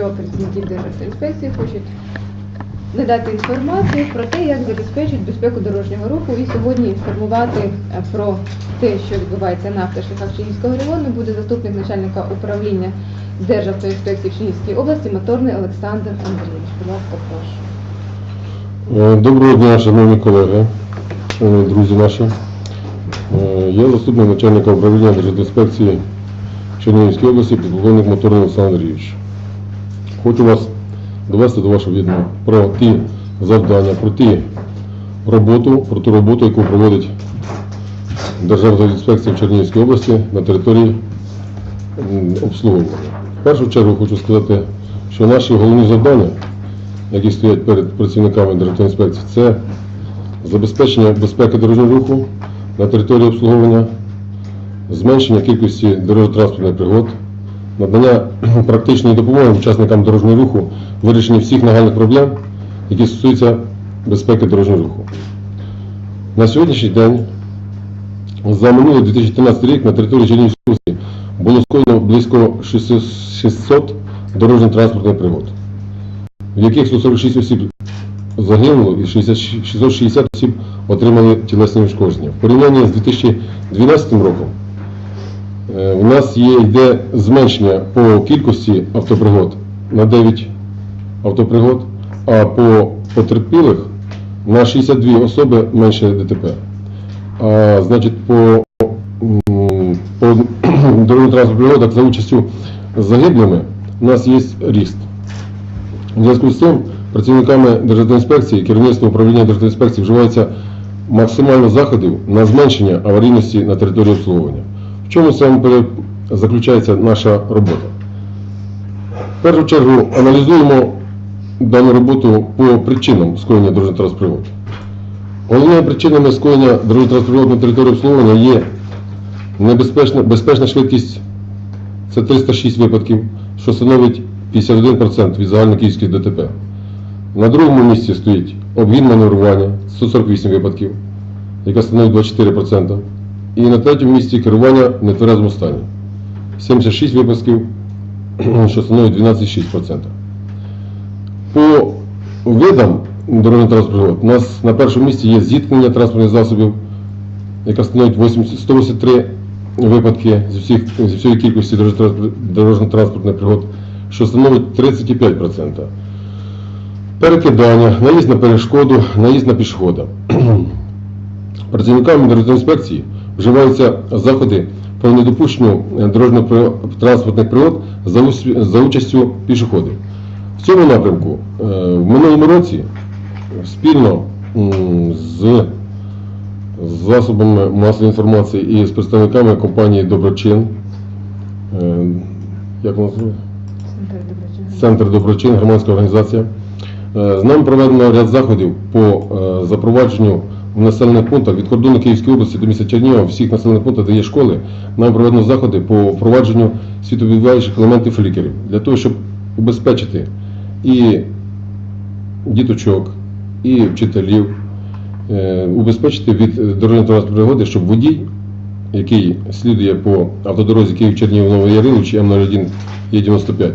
що працівники Державтоінспекції хочуть надати інформацію про те, як забезпечують безпеку дорожнього руху і сьогодні інформувати е, про те, що відбувається на автошляхах Чернігівського району, буде заступник начальника управління Державтоінспекції в Чернігівській області Моторний Олександр Андрійович. Будь ласка, прошу. Е, Доброго дня, шановні колеги, шановні друзі наші. Е, Я заступник начальника управління Держінспекції Чернігівської області, підполковник Моторний Олександр Андрійович. Хочу вас довести до вашого відома про ті завдання, про ті роботу, про ту роботу, яку проводить Державна інспекція в Чернігівській області на території обслуговування. В першу чергу хочу сказати, що наші головні завдання які стоять перед працівниками Державної інспекції, це забезпечення безпеки дорожнього руху на території обслуговування, зменшення кількості дорожньо-транспортних пригод, надання практичної допомоги учасникам дорожнього руху, вирішення всіх нагальних проблем, які стосуються безпеки дорожнього руху. На сьогоднішній день за минулий 2013 рік на території Чернігівської області було скоєно близько 600 600 дорожньо-транспортних пригод в яких 146 осіб загинуло і 660 осіб отримали тілесні ушкодження. В порівнянні з 2012 роком у нас є йде зменшення по кількості автопригод на 9 автопригод, а по потерпілих на 62 особи менше ДТП. А, значить, по, по дорожньо-транспортних пригодах за участю загиблими у нас є ріст. У зв'язку з цим працівниками Державної інспекції, керівництвом управління Державної інспекції вживається максимально заходів на зменшення аварійності на території обслуговування. В чому саме заключається наша робота? В першу чергу аналізуємо дану роботу по причинам скоєння дорожньо-транспортних. Головними причинами скоєння дорожньо-транспортних на території обслуговування є небезпечна безпечна швидкість це 306 випадків, що становить 51% від загальнокиївських ДТП. На другому місці стоїть обгін маневрування 148 випадків, яка становить 24%. І на третьому місці керування в нетверезому стані 76 випадків, що становить 12,6%. По видам дорожньо-транспортних пригод у нас на першому місці є зіткнення транспортних засобів, яка становить 80 183 випадки зі, всіх, зі всієї кількості дорожньо- дорожньо-транспортних пригод, що становить 35%. Перекидання, наїзд на перешкоду, наїзд на пішохода. Працівниками інспекції вживаються заходи по недопущенню дорожньо-транспортних пригод за, участю пішоходів. В цьому напрямку е, в минулому році спільно з засобами масової інформації і з представниками компанії Доброчин, е, як вона називає? Центр Доброчин, громадська організація. Е, З нами проведено ряд заходів по запровадженню в населених пунктах від кордону Київської області до міста Чернігова, всіх населених пунктах, де є школи, нам проведено заходи по впровадженню світовідбиваючих елементів флікерів для того, щоб убезпечити і діточок, і вчителів, е, убезпечити від дорожньої транспортної пригоди, щоб водій, який слідує по автодорозі Київ Чернігів Новий Ярилович М01 Є95,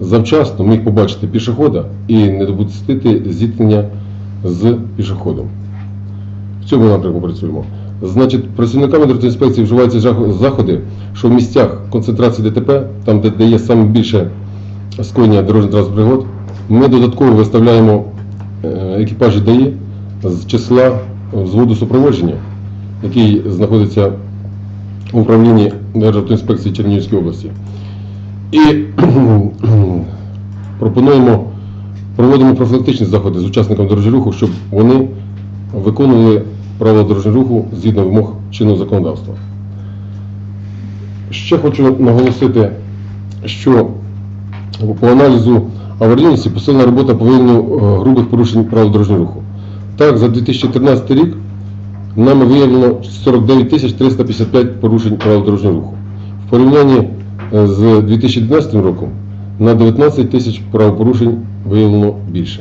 завчасно міг побачити пішохода і не допустити зіткнення з пішоходом. В цьому напрямку працюємо. Значить, працівниками Держінспекції вживаються заходи, що в місцях концентрації ДТП, там, де, є саме більше скоєння дорожньо-транспортних пригод, ми додатково виставляємо е, екіпажі ДАІ з числа взводу супроводження, який знаходиться в управлінні Державтоінспекції Чернігівської області. І пропонуємо, проводимо профілактичні заходи з учасниками дорожнього руху, щоб вони виконували правила дорожнього руху згідно вимог чинного законодавства. Ще хочу наголосити, що по аналізу аварійності посилена робота по виявленню е, грубих порушень правил дорожнього руху. Так, за 2013 рік нами виявлено 49 355 порушень правил дорожнього руху. В порівнянні е, з 2012 роком на 19 тисяч правопорушень виявлено більше.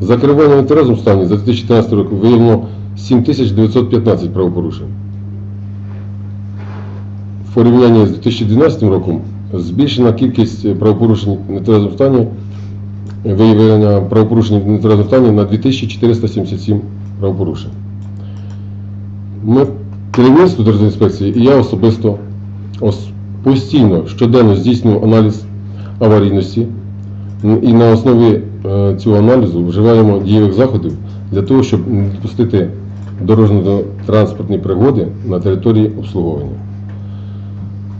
За керування в нетверезому стані за 2013 рік виявлено 7915 правопорушень. В порівнянні з 2012 роком збільшена кількість правопорушень в нетверезому стані, виявлення правопорушень в нетверезому стані на 2477 правопорушень. Ми керівництво Держінспекції і я особисто постійно щоденно здійснюю аналіз аварійності і на основі е, цього аналізу вживаємо дієвих заходів для того, щоб не допустити дорожньо-транспортні пригоди на території обслуговування.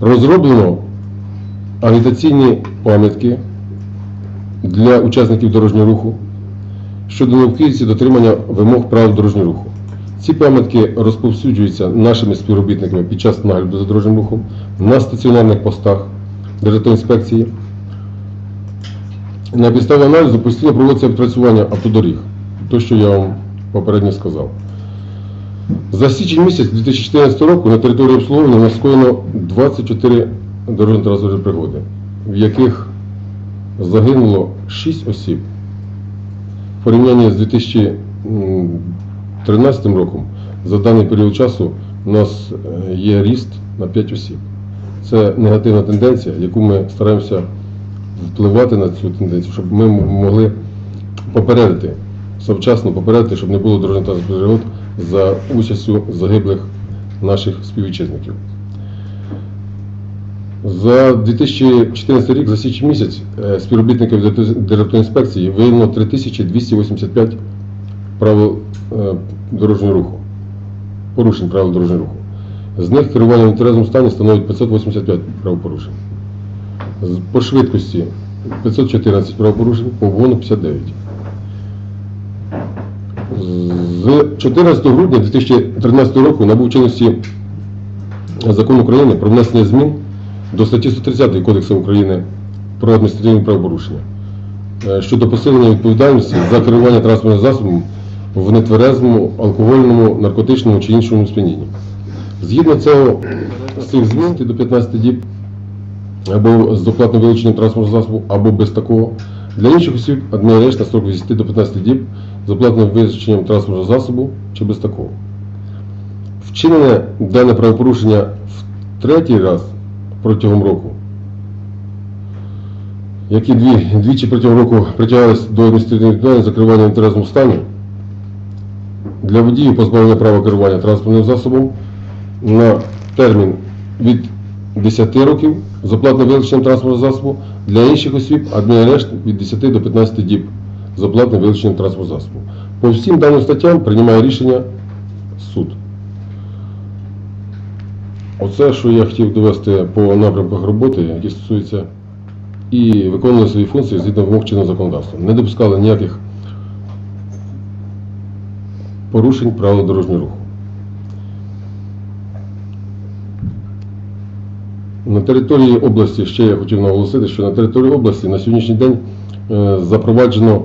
Розроблено агітаційні пам'ятки для учасників дорожнього руху щодо необхідності дотримання вимог правил дорожнього руху. Ці пам'ятки розповсюджуються нашими співробітниками під час нагляду за дорожнім рухом на стаціонарних постах Державтоінспекції. На підставі аналізу постійно проводиться відпрацювання автодоріг, то, що я вам попередньо сказав. За січень місяць 2014 року на території обслуговування у нас скоєно 24 дорожньо-транспортні пригоди, в яких загинуло 6 осіб. В порівнянні з 2013 роком за даний період часу у нас е, є ріст на 5 осіб. Це негативна тенденція, яку ми стараємося впливати на цю тенденцію, щоб ми могли попередити, завчасно попередити, щоб не було дорожньо-транспортних пригод за участю загиблих наших співвітчизників. За 2014 рік, за січень місяць, е, співробітників Державтоінспекції виявлено 3285 правил е, дорожнього руху, порушень правил дорожнього руху. З них керування в нетверезому стані становить 585 правопорушень. По швидкості 514 правопорушень, по обгону 59. З 14 грудня 2013 року набув чинності закон України про внесення змін до статті 130 Кодексу України про адміністративні правопорушення е, щодо посилення відповідальності за керування транспортним засобом в нетверезому, алкогольному, наркотичному чи іншому сп'янінні. Згідно цього з цих змін до 15 діб або з доплатним вилученням транспортного засобу, або без такого. Для інших осіб адмінарешт на строк 10 до 15 діб з оплатним вилученням транспортного засобу чи без такого. Вчинене дане правопорушення в третій раз протягом року, які дві, двічі протягом року притягалися до адміністративної відповідальності за керування в інтересному стані, для водіїв позбавлення права керування транспортним засобом на термін від 10 років з оплатним вилученням транспортного засобу, для інших осіб адмінарешт від 10 до 15 діб з оплатним вилученням транспортного засобу. По всім даним статтям приймає рішення суд. Оце, що я хотів довести по напрямках роботи, які стосуються і виконували свої функції згідно вимог чинного законодавства. Не допускали ніяких порушень правил дорожнього руху. На території області ще я хотів наголосити, що на території області на сьогоднішній день е, запроваджено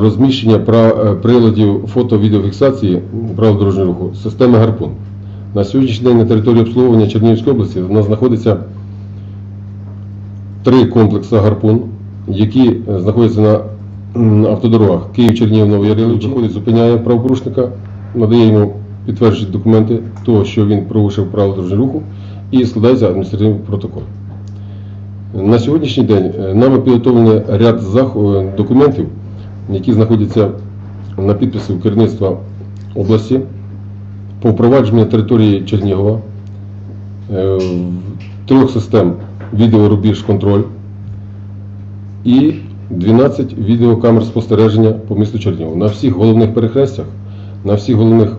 розміщення е, приладів фото-відеофіксації правил дорожнього руху системи Гарпун. На сьогоднішній день на території обслуговування Чернігівської області у нас знаходиться три комплекси Гарпун, які е, знаходяться на автодорогах Київ-Чернігів Новий Ярилович. Виходить, зупиняє правопорушника, надає йому підтверджуючі документи того, що він порушив правила дорожнього руху, і складається адміністративний протокол. На сьогоднішній день е, нами підготовлено ряд е, документів, які знаходяться на підписі у керівництва області по впровадженню території Чернігова е, трьох систем відеорубіж контроль і 12 відеокамер спостереження по місту Чернігів. На всіх головних перехрестях, на всіх головних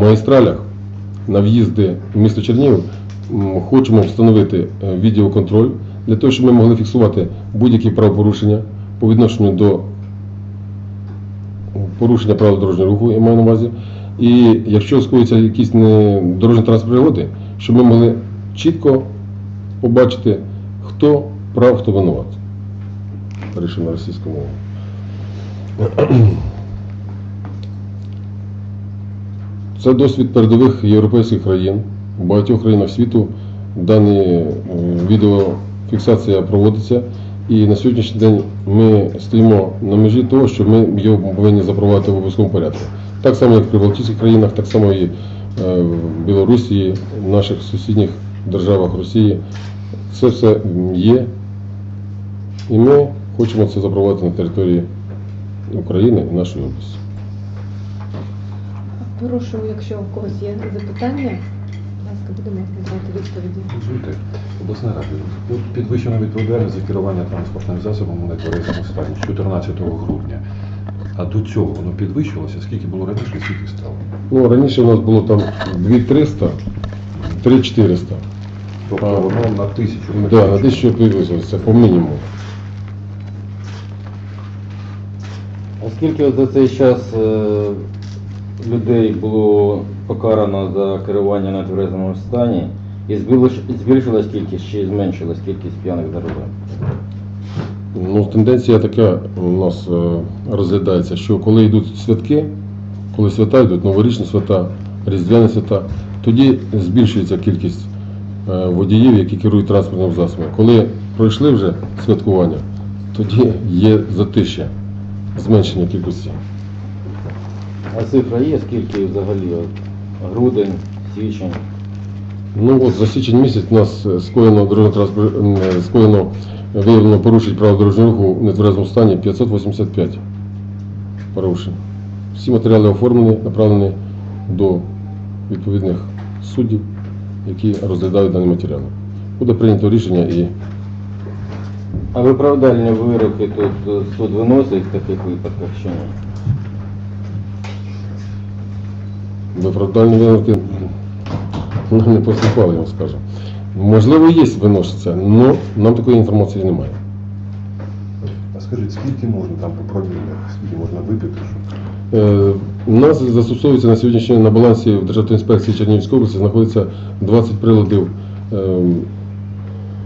магістралях на в'їзди в місто Чернігів хочемо встановити е, відеоконтроль для того, щоб ми могли фіксувати будь-які правопорушення по відношенню до порушення правил дорожнього руху, я маю на увазі. І якщо скоються якісь дорожні пригоди, щоб ми могли чітко побачити, хто прав, хто винуват. Перейшов на російську мову. Це досвід передових європейських країн. У багатьох країнах світу дані е, відеофіксація проводиться. І на сьогоднішній день ми стоїмо на межі того, що ми його повинні запровадити в обов'язковому порядку. Так само, як в Прибалтійських країнах, так само і е, в Білорусі, в наших сусідніх державах Росії Це все є. І ми хочемо це запровадити на території України і нашої області. Прошу, якщо у когось є запитання, ласка, будемо надавати відповіді. Дозвольте, обласна рада. Підвищена відповідальність за керування транспортним засобом у нетверезому стані з 14 грудня. А до цього воно підвищилося, скільки було раніше, скільки стало? Ну, раніше у нас було там 2300, 3400. Тобто А. воно на тисячу. Да, на 1000 підвищилося, це по мінімуму. А скільки за цей час е, людей було покарано за керування на тверезому стані? І збільшилась кількість чи зменшилась кількість п'яних за рулем? Ну, тенденція така у нас е, розглядається, що коли йдуть святки, коли свята йдуть, новорічні свята, різдвяні свята, тоді збільшується кількість е, водіїв, які керують транспортним засобом. Коли пройшли вже святкування, тоді є затища, зменшення кількості. А цифра є, скільки взагалі? От, грудень, січень? Ну от за січень місяць у нас скоєно дорожньо скоєно виявлено порушень правил дорожнього руху в нетверезому стані 585 порушень. Всі матеріали оформлені, направлені до відповідних суддів, які розглядають дані матеріали. Буде прийнято рішення і А виправдальні вироки тут суд виносить в таких випадках чи ні? Виправдальні вироки нам не поступали, я вам скажу. Можливо, є виноситься, але нам такої інформації немає. А скажіть, скільки можна там по промілях, скільки можна випити? щоб- Е, У нас застосовується на сьогоднішній день на балансі в Державній інспекції Чернігівської області знаходиться 20 приладів ем,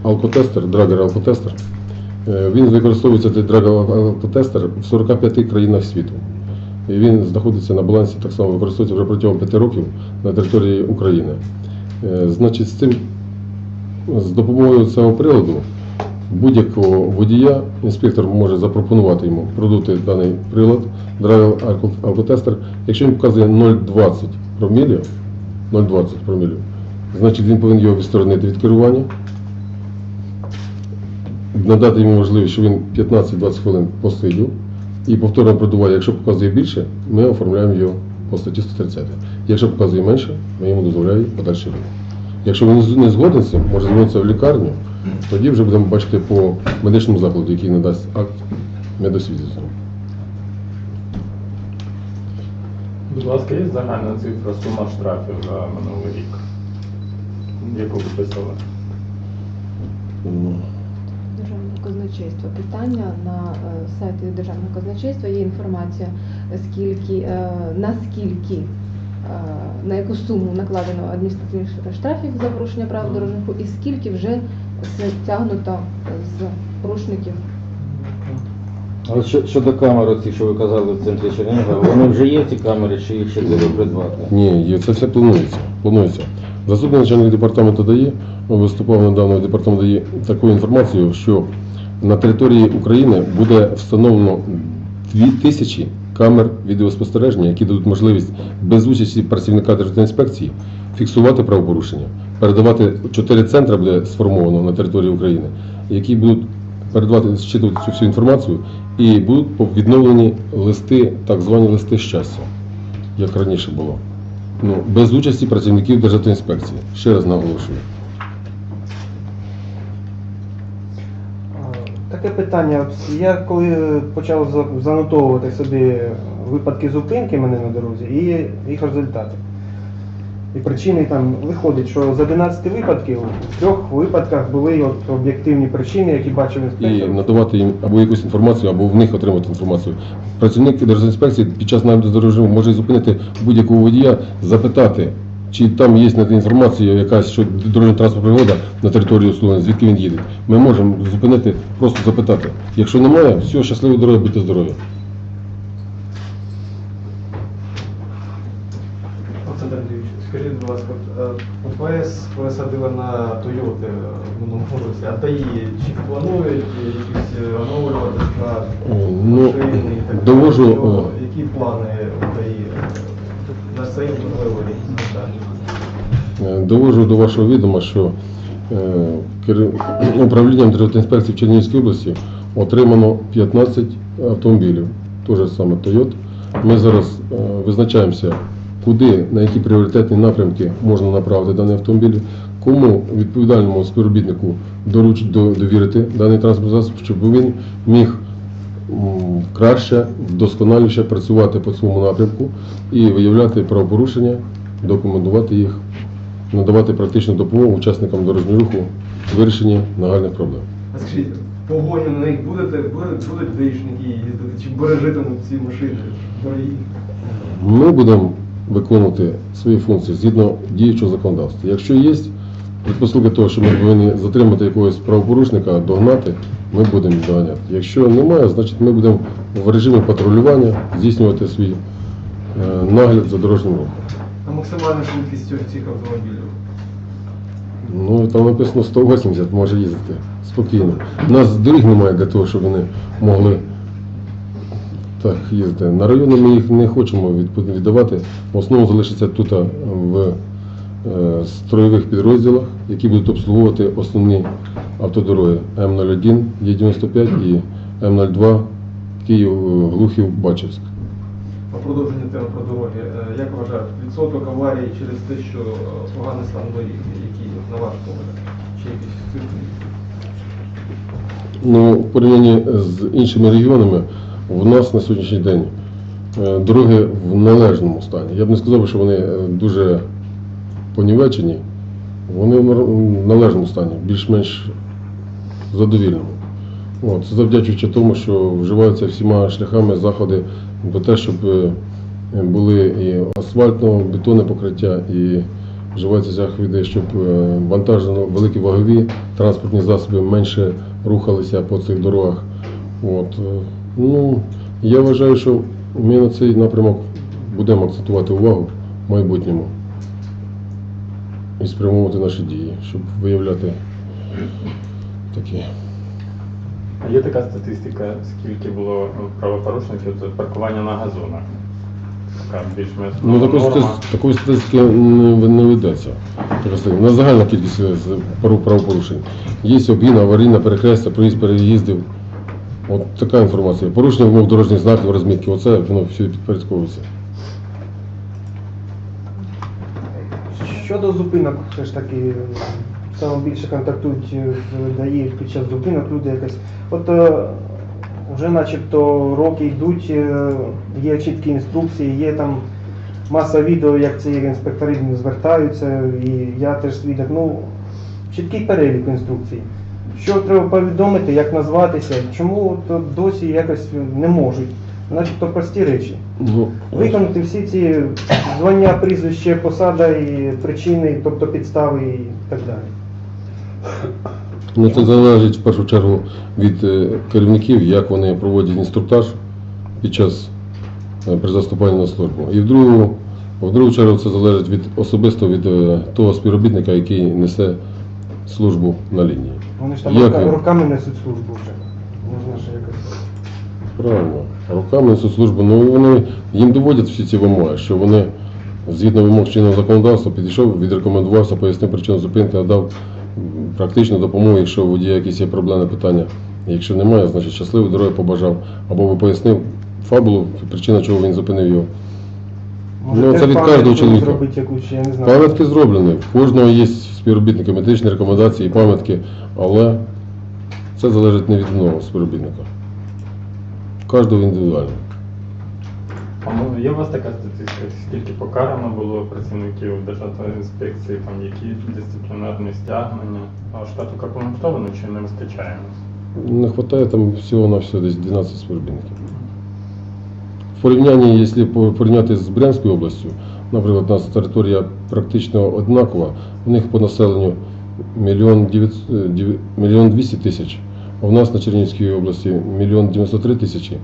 алкотестер, драгер алкотестер. Е, Він використовується цей драгер алкотестер в 45 країнах світу. Він знаходиться на балансі, так само використовується вже протягом 5 років на території України. Е, Значить, з цим з допомогою цього приладу будь-якого водія інспектор може запропонувати йому продути даний прилад, драйвер алкотестер. Якщо він показує 0,20 промілів, 0,20 промілів, значить він повинен його відсторонити від керування, надати йому можливість, що він 15-20 хвилин посидів і повторно продуває. Якщо показує більше, ми оформляємо його по статті 130. Якщо показує менше, ми йому дозволяємо подальший рух. Якщо він не згоден з цим, може звернутися в лікарню, тоді вже будемо бачити по медичному закладу, який надасть акт медосвідчення. Будь ласка, є загальна цифра сума штрафів за минулий рік, яку ви писали? Казначейства. Питання на е, сайті Державного казначейства є інформація, скільки, е, наскільки, е, на яку суму накладено адміністративних штрафів за порушення правил дорожнього руху і скільки вже стягнуто з порушників. А щодо камер, оці, що ви казали в центрі Чернігова, вони вже є ці камери, чи їх ще треба придбати? Ні, є, це все планується. планується. Заступник начальник департаменту дає, виступав недавно департамент дає таку інформацію, що на території України буде встановлено 2000 камер відеоспостереження, які дадуть можливість без участі працівника Державної інспекції фіксувати правопорушення, передавати чотири центри буде сформовано на території України, які будуть передавати, зчитувати цю всю інформацію і будуть відновлені листи, так звані листи щастя, як раніше було. Ну, без участі працівників Державної інспекції. Ще раз наголошую. Таке питання. Я коли почав занотовувати собі випадки зупинки мене на дорозі і їх результати. І причини там виходить, що з 11 випадків в трьох випадках були от об'єктивні причини, які бачив І інспектор. надавати їм або якусь інформацію, або в них отримати інформацію. Працівник Державної інспекції під час нагляду дорожнім може зупинити будь-якого водія, запитати, чи там є на інформація якась, що дорожня транспортна пригода на території услуги, звідки він їде. Ми можемо зупинити, просто запитати. Якщо немає, все, щасливої дороги, будьте здорові. Олександр Андрійович, скажіть, будь ласка, от, е, ВС на Тойоти в минулому році, а ДАІ чи планують якісь е, оновлювати Е, Ну, машини і так довожу, Які плани у ДАІ на цей? Е, Довожу до вашого відома, що е, управлінням Державтоінспекції в Чернігівській області отримано 15 автомобілів, теж саме Toyota. Ми зараз е, визначаємося, куди, на які пріоритетні напрямки можна направити дані автомобілі, кому відповідальному співробітнику доруч, довірити даний транспортний засіб, щоб він міг краще, вдосконаліше працювати по цьому напрямку і виявляти правопорушення, документувати їх, надавати практичну допомогу учасникам дорожнього руху в вирішенні нагальних проблем. А скажіть, в погоні на них будете, будуть, будуть даїшники їздити, чи бережитимуть ці машини дорогі? Ми будемо виконувати свої функції згідно діючого законодавства. Якщо є предпосилки того, що ми повинні затримати якогось правопорушника, догнати, ми будемо доганяти. Якщо немає, значить ми будемо в режимі патрулювання здійснювати свій е, нагляд за дорожнім рухом. Максимальна швидкість цих- автомобілів? Ну, там написано 180, може їздити спокійно. У нас доріг немає для того, щоб вони могли так їздити. На райони ми їх не хочемо віддавати. В основному залишиться тут в е, строєвих підрозділах, які будуть обслуговувати основні автодороги М01, Є95 і М02 Київ, е. Продовження теми про дороги. Е, Як вважаєте, відсоток аварій через те, що е, поганий стан доріг, які на ваш погляд? Чи якісь цифри? Ну, в порівнянні з іншими регіонами, в нас на сьогоднішній день е, дороги в належному стані. Я б не сказав, що вони дуже понівечені, вони в належному стані, більш-менш задовільному. От, завдячуючи тому, що вживаються всіма шляхами заходи до те, щоб е, були і асфальтно, бетонне покриття, і вживаються заходи, щоб е, вантажено великі вагові транспортні засоби менше рухалися по цих дорогах. От. е, Ну, я вважаю, що ми на цей напрямок будемо акцентувати увагу в майбутньому і спрямовувати наші дії, щоб виявляти такі. А є така статистика, скільки було правопорушників за паркування на газонах? Така більш-менш Ну, такої, норма. стати- такої статистики не, не ведеться. Така статистика. У нас загальна кількість е, з- пару- правопорушень. Є обгін, аварійна перехрестя, проїзд переїздів. От така інформація. Порушення вимог дорожніх знаків, розмітки. Оце воно все підпорядковується. Щодо зупинок, все ж таки, саме більше контактують з ДАІ під час зупинок люди якось. От е, вже начебто роки йдуть, е, є чіткі інструкції, є там маса відео, як ці інспектори звертаються, і я теж свідок. Ну, чіткий перелік інструкцій. Що треба повідомити, як назватися, чому от досі якось не можуть. Начебто прості речі. Ну, Виконати всі ці звання, прізвище, посада і причини, тобто підстави і так далі. Ну, це залежить в першу чергу від е, керівників, як вони проводять інструктаж під час е, при заступанні на службу. І в другу, в другу чергу це залежить від особисто від е, того співробітника, який несе службу на лінії. Вони ж там Як руками несуть службу вже. Можна ж якось. Правильно. Руками несуть службу. Ну вони їм доводять всі ці вимоги, що вони згідно вимог чинного законодавства підійшов, відрекомендувався, пояснив причину зупинки, надав практичну допомогу, якщо у водія якісь є проблемне питання. Якщо немає, значить щасливої дороги побажав. Або ви пояснив фабулу, причина, чого він зупинив його. Може, Ну, це від кожного чоловіка. Якусь, я не знаю. Пам'ятки зроблені. В кожного є співробітники, медичні рекомендації, пам'ятки, але це залежить не від одного співробітника. Кожного індивідуально. А є у вас така статистика, скільки покарано було працівників Державної інспекції, там які дисциплінарні стягнення? А штат укомплектований чи не вистачає? Не вистачає там всього на все десь 12 співробітників. В порівнянні, якщо порівняти з Брянською областю, наприклад, у нас територія практично однакова, у них по населенню мільйон дев'ят- е, мільйон 200 тисяч, а у нас на Чернігівській області мільйон 93 тисячі,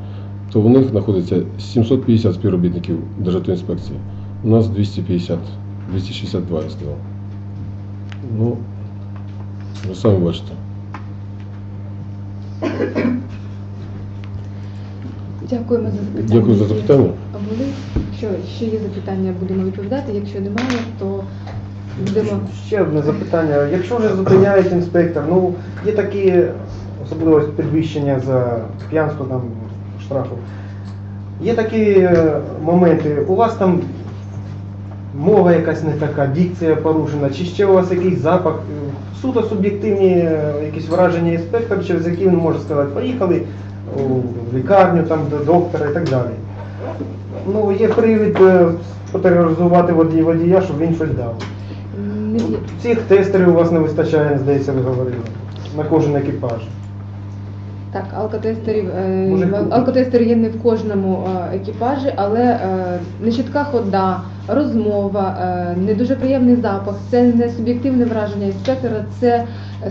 то в них знаходиться 750 співробітників Державної інспекції. У нас 250, 262, я сказав. Ну, ви самі бачите. Дякуємо за запитання. Дякую за запитання. Були. Якщо ще є запитання, будемо відповідати. Якщо немає, то Будемо. Ще одне запитання. Якщо вже зупиняють інспектор, ну є такі особливо підвищення за п'янство там штрафу. Є такі е, моменти, у вас там мова якась не така, дикція порушена, чи ще у вас якийсь запах, е, суто суб'єктивні е, якісь враження інспектора, через які він може сказати, поїхали у лікарню там до доктора і так далі. Ну, є привід потероризувати водія, водія, щоб він щось дав. Цих тестерів у вас не вистачає, здається, ви говорили. На кожен екіпаж. Так, алкотестерів, е, Може, алкотестери є не в кожному е, екіпажі, але е, нечітка хода, розмова, е, не дуже приємний запах, це не суб'єктивне враження інспектора, це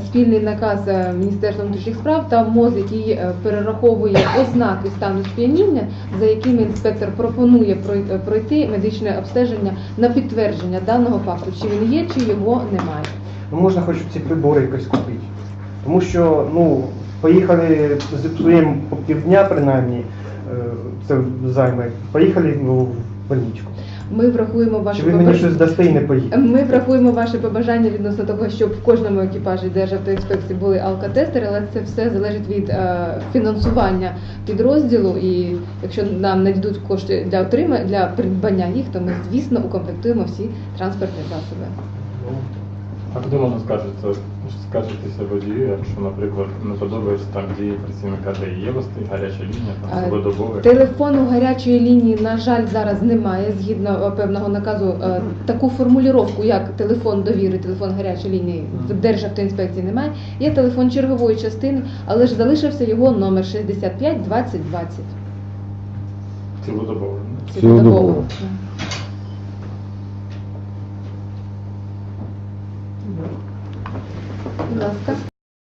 спільний наказ е, Міністерства внутрішніх справ та МОЗ, який е, перераховує ознаки стану сп'яніння, за якими інспектор пропонує прой- пройти медичне обстеження на підтвердження даного факту, чи він є, чи його немає. Ну, можна хоч ці прибори якось купити. Тому що, ну, поїхали, зіпсуємо по півдня принаймні, е, це займе, поїхали в больничку. Ми врахуємо ваші Чи ви мені щось дасте і не поїдете? Ми врахуємо ваше побажання відносно того, щоб в кожному екіпажі Державтоінспекції були алкотестери, але це все залежить від е, фінансування підрозділу. І якщо нам надійдуть кошти для отримання для придбання їх, то ми звісно укомплектуємо всі транспортні засоби. А куди можна скаржитися, скаржитися водію, якщо, наприклад, не подобається там дії працівника ДАІ? Є вас гаряча лінія, там А. Телефону гарячої лінії, на жаль, зараз немає. Згідно е, певного наказу, е, таку формулювання, як телефон довіри, телефон гарячої лінії в Державтоінспекції немає. Є телефон чергової частини, але ж залишився його номер 65 20 20. Цілодобово. Цілодобово. Будь ласка.